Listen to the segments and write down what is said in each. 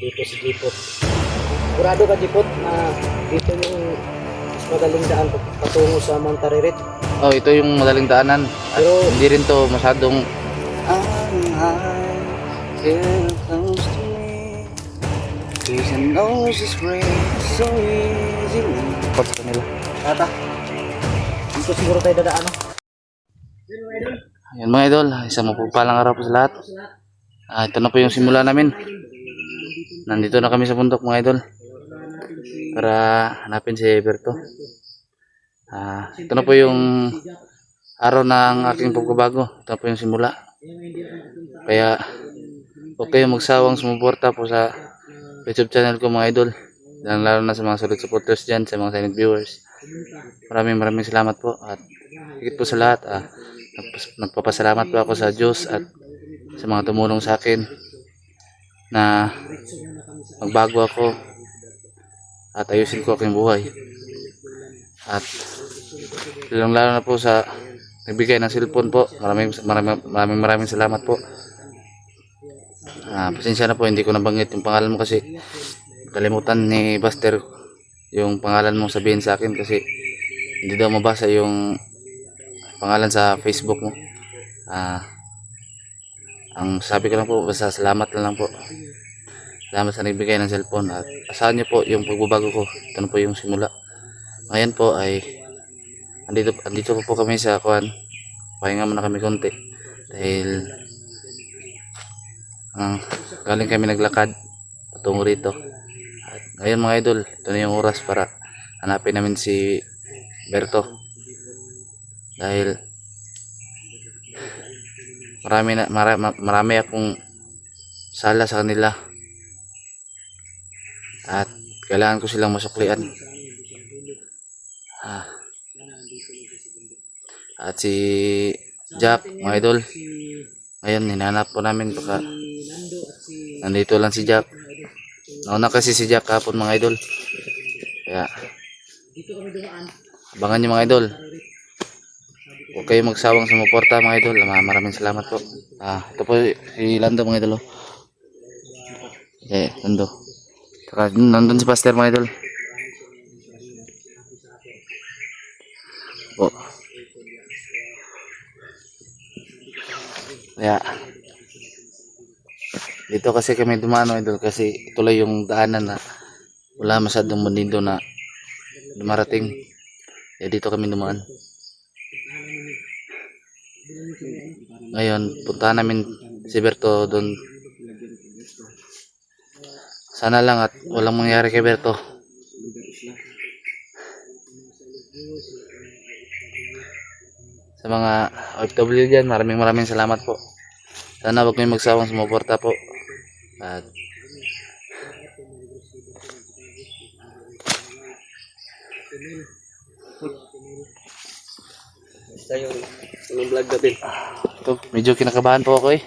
Dito si Jipot. Sigurado ka Jipot na dito yung mas madaling daan patungo sa Mount Taririt. Oh, ito yung madaling daanan. At Pero- hindi rin to masyadong close to me Cause I know this so easily pot sa kanila. Tata. Dito siguro tayo dadaan. No? Ayan mga idol, isang mapagpalang araw po sa lahat. Ah, ito na po yung simula namin. Nandito na kami sa bundok mga idol. Para hanapin si Berto. Ah, ito na po yung araw ng aking pagbabago. Ito na po yung simula. Kaya huwag kayong magsawang sumuporta po sa YouTube channel ko mga idol. Lalo lalo na sa mga solid supporters dyan, sa mga silent viewers. Maraming maraming salamat po. At higit po sa lahat, ah, nagpapasalamat po ako sa Diyos at sa mga tumulong sa akin na magbago ako at ayusin ko aking buhay. At lalong lalo na po sa nagbigay ng cellphone po. Maraming maraming maraming, maraming salamat po. Ah, pasensya na po hindi ko nabanggit yung pangalan mo kasi kalimutan ni Buster yung pangalan mo sabihin sa akin kasi hindi daw mabasa yung pangalan sa Facebook mo. Ah, ang sabi ko lang po, basta salamat na lang po. Salamat sa nagbigay ng cellphone at asahan niyo po yung pagbabago ko. Ito na po yung simula. Ngayon po ay andito, andito po, po kami sa kuan. Pahinga muna kami konti dahil ang galing kami naglakad patungo rito. At ngayon mga idol, ito na yung oras para hanapin namin si Berto. Dahil marami na marami, marami akong sala sa kanila. At kailangan ko silang masuklian. Ah. At si Jack, mga idol. Ngayon, hinanap po namin baka nandito lang si Jack. Nauna kasi si Jack kapon mga idol. Kaya, abangan nyo mga idol. Huwag kayo magsawang sumuporta mga idol. Ma- Maraming salamat po. Ah, ito po si Lando mga idol. Eh, Lando. Saka nandun si Pastor mga idol. Po. Kaya, dito kasi kami dumano idol kasi lang yung daanan na wala masyadong bandido na dumarating. Kaya dito kami dumaan. Ngayon, punta namin si Berto doon. Sana lang at walang mangyari kay Berto. Sa mga OFW dyan, maraming maraming salamat po. Sana huwag kayong magsawang sumuporta po. At Basta unang vlog natin ito, medyo kinakabahan po ako eh.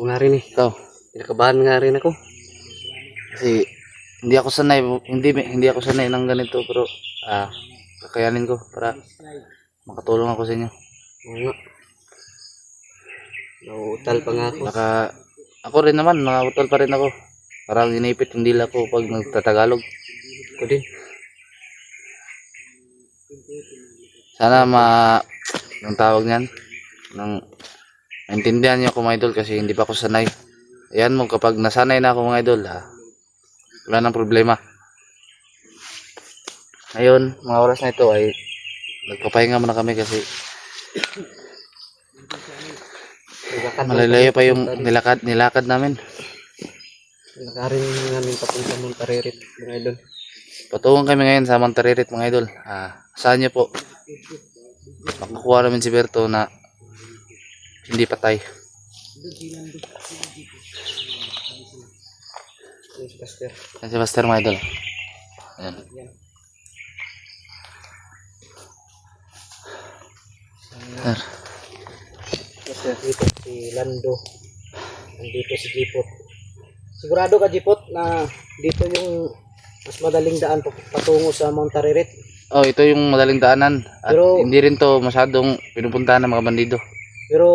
Oo nga rin eh Ikaw, Kinakabahan nga rin ako kasi hindi ako sanay, hindi hindi ako sanay ng ganito pero ah kakayanin ko para makatulong ako sa inyo. Oo nga Nauutal pa nga ako Baka ako rin naman, nakakutol pa rin ako. Parang inipit yung dila ko pag nagtatagalog. Ako din Sana ma yung tawag niyan ng maintindihan niyo ako mga idol kasi hindi pa ako sanay. Ayan mo kapag nasanay na ako mga idol, ha, wala nang problema. Ngayon, mga oras na ito ay nagpapahinga muna kami kasi malalayo pa yung nilakad, nilakad namin. Nakarin namin papunta Montaririt mga idol Patungan kami ngayon sa Montaririt mga idol. Ah, saan niyo po? Makukuha namin si Berto na hindi patay. Yung si Pastor Yan si Master mga idol. Ayan. Sir, Pastor dito si Lando. Nandito si Jipot. Sigurado ka Jipot na dito yung mas madaling daan patungo sa Mount Taririt. Oh, ito yung madaling daanan. At Pero- hindi rin to masyadong pinupuntahan ng mga bandido. Pero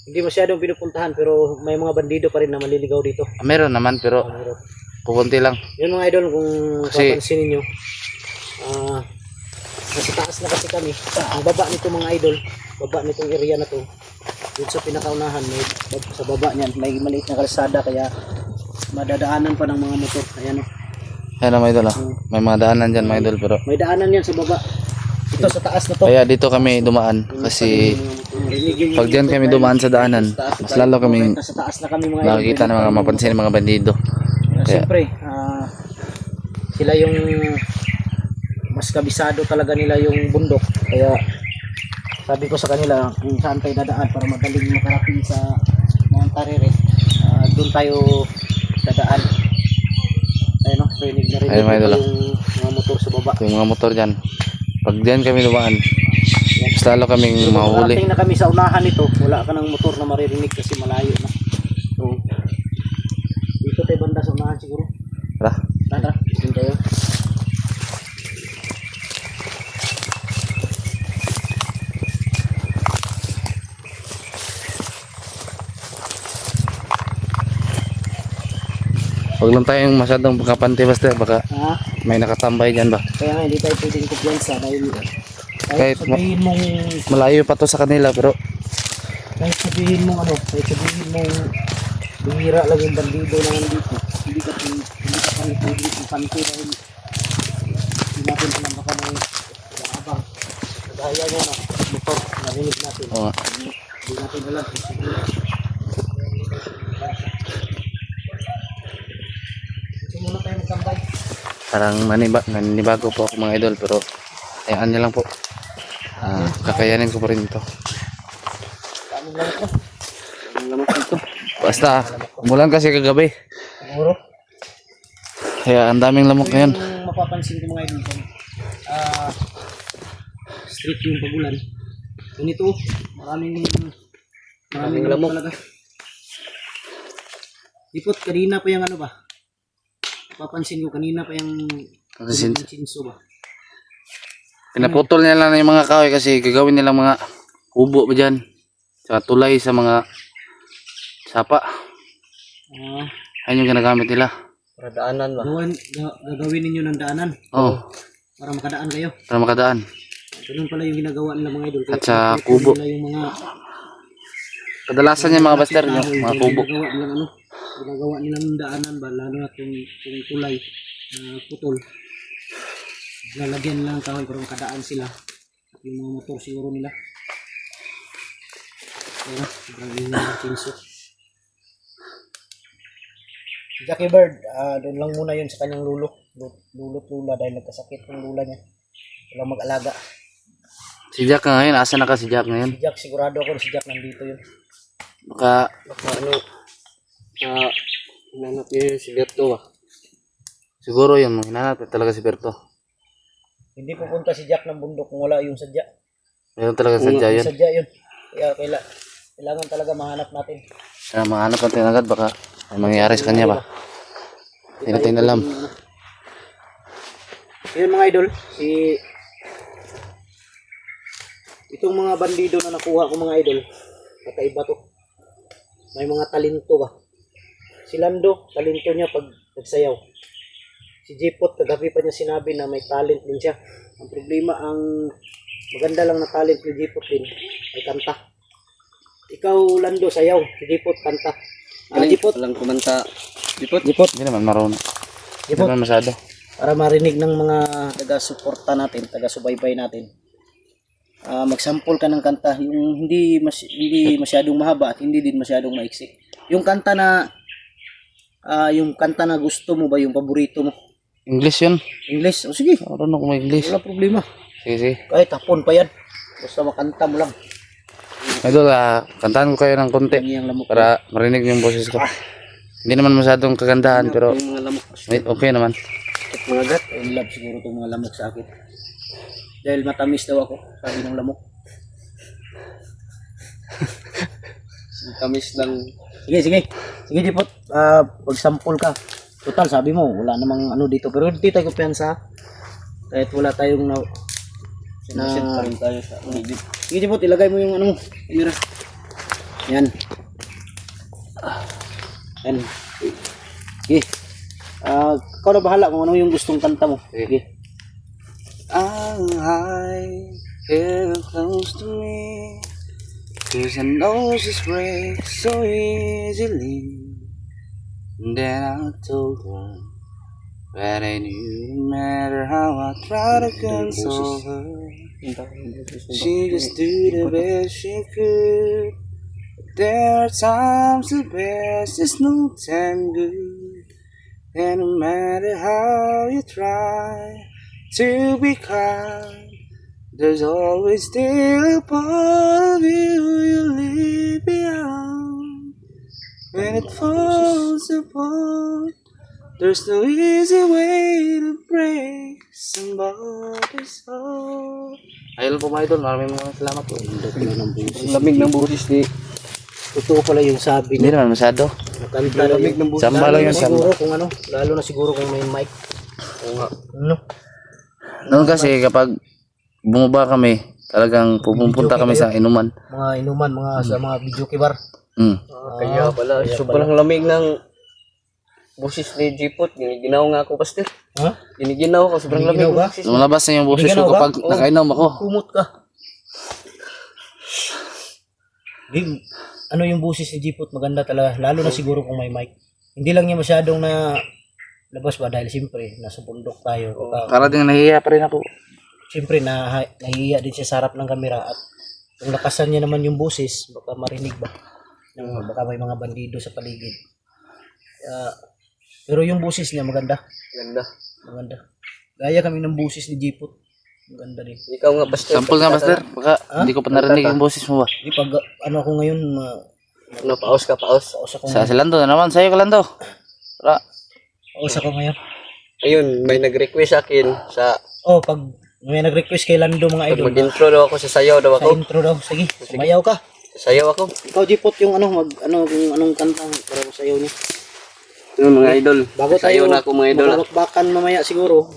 Hindi masyadong pinupuntahan pero may mga bandido pa rin na maliligaw dito. Ah, Meron naman pero Meron. pupunti lang. Yun mga idol, kung Kasi- papansin ninyo, ah nasa taas na kasi kami. Ang baba nito mga idol, baba nitong area na to, dito sa pinakaunahan, may, sa baba niyan, may maliit na kalsada kaya madadaanan pa ng mga motor. Ayan o. Ayan mga idol ah. May mga daanan dyan mga idol pero May daanan yan sa baba. Ito sa taas na to. kaya dito kami dumaan kasi pag diyan kami dumaan sa daanan, mas lalo na kami nakikita ng mga mapansin ng mga bandido. Kaya siyempre, ah, sila yung mas kabisado talaga nila yung bundok. Kaya sabi ko sa kanila kung saan tayo dadaan para madaling makarating sa Mount Tarere, ah, doon tayo dadaan. Ayun no, rinig na rinig Ayun, mga idol, ah. yung mga motor sa baba. Yung mga motor dyan. Pag diyan kami dumaan, mas lalo kaming mahuli. makarating na kami sa unahan nito, wala ka ng motor na maririnig kasi malayo na. So, dito tayo banda sa unahan siguro. Tara. Tara, doon tayo. Huwag lang tayong masyadong pagkapante basta baka Ha? may nakatambay dyan ba. Kaya nga hindi tayo pwedeng kumpiyansa dahil Kahit kahit sabihin mong Malayo pa to sa kanila pero kahit sabihin mong ano, kahit sabihin mong bihira lang yung bandido na nandito. Hindi ka hindi ka pa rin pwedeng kumpante dahil hindi natin alam baka may abang. Kagaya niya na motor, narinig natin. oo. Hindi natin alam kung siguro. Ito muna tayo magtambay. Parang maniba, naninibago po ako mga idol pero ayaan niyo lang po. Ah, kakayanin ko pa rin ito. Basta, umulan kasi kagabi. Siguro. Kaya ang daming lamok ngayon. Yung mapapansin ko mga idol ko, ah street yung pagulan. Ganito, maraming maraming lamok talaga. Ipot, kanina pa yung ano ba? Papansin ko, kanina pa yung yung chinso ba? pinaputol nila na yung mga kahoy kasi gagawin nila mga kubo ba dyan. Tsaka tulay sa mga sapa. Ah, Ayun yung ginagamit nila. Para daanan ba? gawin, ga- gagawin ninyo ng daanan Oh, para makadaan kayo. para makadaan. Ganun pala yung ginagawa nila mga idol. At sa pinaputol kubo. Nila yung mga Kadalasan yung mga baster nyo, mga kubo. Ginagawa nilang ano, ginagawa nilang daanan ba, lalo na kung, kung tulay na putol. Lalagyan lang kahoy para makadaan sila. At yung mga motor siguro nila. Kaya, sobrang yun yung chinso. Jackie Bird, ah doon lang muna yun sa kanyang lulo. Lu- Lulot lula dahil nagkasakit yung lula niya. Walang mag-alaga. Si Jack nga ngayon, asa na ka si Jack ngayon? Si Jack, sigurado ako si Jack nandito yun. Baka Baka ano, ah, hinanap yung si Berto ba? siguro yun, hinanap talaga si Berto. Hindi pupunta si Jack ng bundok kung wala yung sadya. Meron talaga sadya yun. Sadya yun. Kaya kaila, kailangan talaga mahanap natin. Kaya mahanap natin agad, baka may mangyayari sa kanya ba? Hindi natin alam. Yun mga idol, si itong mga bandido na nakuha ko mga idol, kakaiba to. May mga talento ba? Si Lando, talento niya pag nagsayaw. Si Jipot, kagabi pa niya sinabi na may talent din siya. Ang problema, ang maganda lang na talent ni Jipot din, ay kanta. Ikaw, Lando, sayaw. Si Jipot, kanta. Ah, Jipot, Walang kumanta. Dipot? Jipot, Hindi naman marunong. Hindi Jipot. naman masyado. para marinig ng mga taga-suporta natin, taga-subaybay natin. Ah, mag-sample ka ng kanta, yung hindi mas hindi masyadong mahaba at hindi din masyadong maiksi. Yung kanta na ah, yung kanta na gusto mo ba, yung paborito mo? English yun. English? O sige, Marunong ko mag-English. wala problema. Sige, sige. Kahit hapon pa yan. Basta makanta mo lang. Idol, ah, kantahan ko kayo ng konti para marinig yung boses ko. Hindi naman masyadong kagandahan pero wait, okay naman. At mga gat. I love siguro itong mga lamok sa akin. Dahil matamis daw ako, sabi ng lamok. Ang Tamis lang. Sige, sige. Sige, Dipot. Ah, pag-sample ka. Total, sabi mo, wala namang ano dito. Pero hindi tayo kumpiyansa. Kahit wala tayong na... Sinusit pa rin tayo sa edit. Sige, Dipot, ilagay mo yung ano mo. Camera. Yan. Yan. Sige. Ah, ikaw na bahala kung ano yung gustong kanta mo. Sige. I'm high, here close to me. Cause I know she's so easily. Then I told her that I knew no matter how I try to console her. She just did the best she could. There are times the best is no time good. And no matter how you try to be kind, there's always still a part of you you leave behind. When it falls apart, there's no easy way to break somebody's heart. Ayun po mga idol, maraming mga salamat po. Lamig ng busis ni Totoo pala yung sabi Hindi niya. naman masyado. Makanta lang lamig yung... ng busis. Samba lang na yung samba. siguro kung ano. Lalo na siguro kung may mic. Oo nga. Ano? Noon kasi kapag bumaba kami, talagang pupunta kami sa inuman. Mga inuman, mga sa mga video kibar. Mm. Kaya pala, sobrang lamig ng busis ni Jeepot. Giniginaw nga ako, Pastor. Ha? Giniginaw ako, sobrang lamig Giniginaw ng ka? busis. Lumalabas na yung boses ko na ba? kapag nakainom ako. Kumot ka. Di, ano yung busis ni Jeepot maganda talaga. Lalo na siguro kung may mic. Hindi lang niya masyadong na labas ba dahil siyempre nasa bundok tayo. Baka, Para din nahihiya pa rin ako. Siyempre na, nahihiya din siya sa harap ng kamera at kung lakasan niya naman yung busis, baka marinig ba? Yung, baka may mga bandido sa paligid. Kaya, pero yung busis niya maganda. Ganda. Maganda. Gaya kami ng busis ni Jeepot. Maganda din. Ikaw nga, Pastor. Sample nga, Master. Baka hindi ko pa narinig yung boses mo ba? Di pag ano ako ngayon, ma, Ano, paus ka, paus. paus ako, Sa Silando na naman. Sa'yo ka Lando. Para. paus ako ngayon. Ayun, may nag-request sa akin sa Oh, pag may nag-request kay Lando mga idol, mag-intro daw ako sa sayaw daw sa ako. intro daw, sige, sumayaw ka. Sa sayaw ako. Ikaw, Jeepot, yung ano, mag, ano, kung anong kanta para ko sayaw niya. Ano, mga idol. Bago tayo, Sayaw na ako, mga idol. magkakbakan mamaya siguro.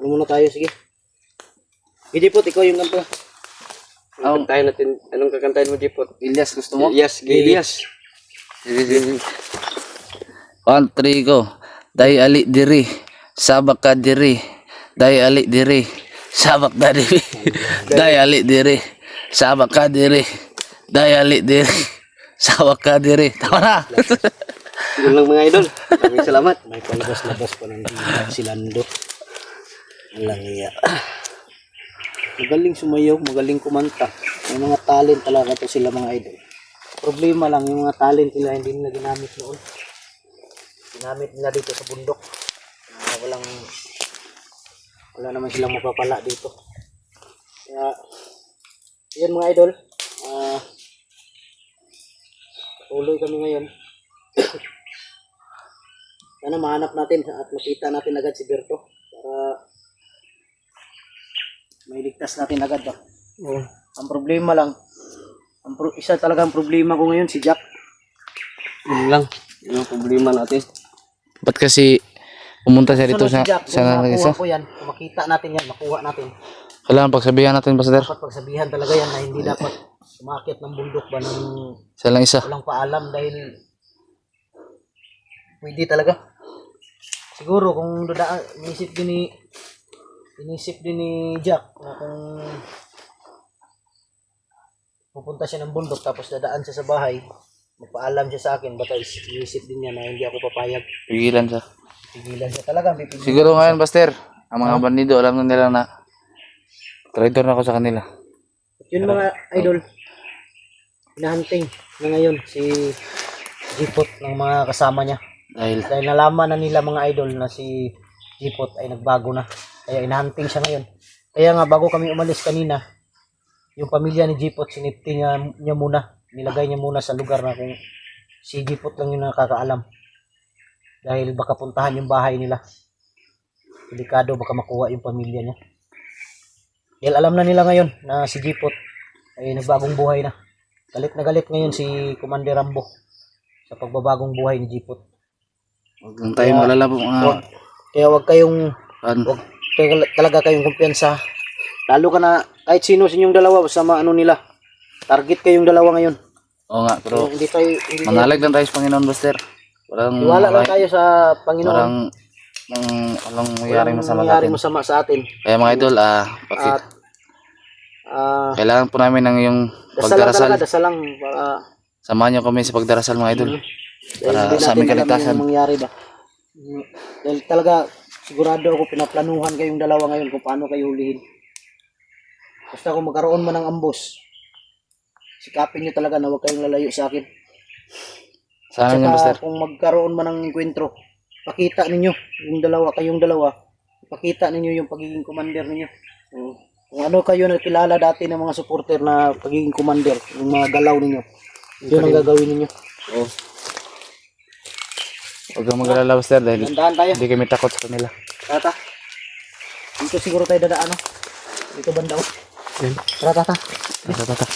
Ano muna tayo, sige. Jeepot, ikaw yung kanta. Anong kantahin natin? Anong kakantahin mo, Jeepot? Ilyas, gusto mo? Yes, Gilias. One, three, go. Day ali diri. Sabak ka diri. Day ali diri. Sabak ka diri. Day ali diri. Sabak ka diri. Day ali diri. Sabak ka diri. Tama na. Yun lang mga idol. Maraming salamat. May palabas-labas pa ng dila, si Lando. Walang iya. Magaling sumayaw, magaling kumanta. May mga talent talaga to sila mga idol. Problema lang, yung mga talent nila hindi nila ginamit noon. Ginamit nila dito sa bundok. Ah, walang, wala naman silang mapapala dito. Kaya, yan mga idol. Ah, tuloy kami ngayon. Sana mahanap natin at makita natin agad si Berto para may ligtas natin agad ba. Oo. Ang problema lang, ang pro- isa talagang problema ko ngayon si Jack. Yun lang. Yun ang problema natin. Ba't kasi pumunta siya dito sa sa nangisa? makuha ko yan, kung makita natin yan, makuha natin. Kailangan pagsabihan natin, Pastor. Dapat pagsabihan talaga yan na hindi dapat sumakit ng bundok ba ng Sa lang isa. walang paalam dahil pwede talaga. Siguro kung dada inisip din ni inisip din ni Jack na kung pupunta siya ng bundok tapos dadaan siya sa bahay, magpaalam siya sa akin, baka is- inisip din niya na hindi ako papayag. Pigilan siya. Pigilan siya talaga, may pigilan. Siguro ngayon, Pastor, ang mga bandido, alam na nila na traitor na ako sa kanila. Yun mga idol, hinahunting na ngayon si Jipot ng mga kasama niya. Dahil Dahil nalaman na nila mga idol na si Jipot ay nagbago na. Kaya inahunting siya ngayon. Kaya nga bago kami umalis kanina, yung pamilya ni Jipot, sinipti niya, niya muna. Nilagay niya muna sa lugar na kung si Jipot lang yung nakakaalam. Dahil baka puntahan yung bahay nila. Delikado baka makuha yung pamilya niya. Dahil alam na nila ngayon na si Jipot ay nagbagong buhay na. Galit na galit ngayon si Commander Rambo sa pagbabagong buhay ni Jipot. huwag lang tayo malala po mga... Kaya wag kayong Ano, wag kayo, talaga kayong kumpiyansa. Lalo ka na kahit sino sa inyong dalawa basta maano nila. Target kayong dalawa ngayon. Oo nga, pero Hindi tayo, hindi manalag lang tayo sa Panginoon, Buster. Walang, iwala lang tayo sa Panginoon. walang, walang, walang mangyaring masama sa atin. masama sa atin. Kaya mga idol, ah, paki- At, ah, kailangan po namin ng yung dasal lang pagdarasal. talaga, dasal lang. Para, Samahan niyo kami sa pagdarasal mga idol. dahil Para hindi sa aming natin alam kaligtasan. yung mangyari ba. Mm, Dahil talaga, sigurado ako pinaplanuhan kayong dalawa ngayon kung paano kayo hulihin. Basta kung magkaroon man ng ambos, sikapin nyo talaga na huwag kayong lalayo sa akin. Sa amin yung Buster. Saka kung magkaroon man ng enkwentro, pakita ninyo, yung dalawa, kayong dalawa, pakita ninyo yung pagiging commander ninyo. Mm. Kung ano kayo nakilala dati ng mga supporter na pagiging commander, yung mga galaw ninyo, yun ang gagawin ninyo. Oh. Huwag kang mag-alala Buster dahil Tandaan tayo. hindi kami takot sa kanila. Tata. Dito siguro tayo dadaan, no? Dito banda, oh. Tara, tata. Tata, tata.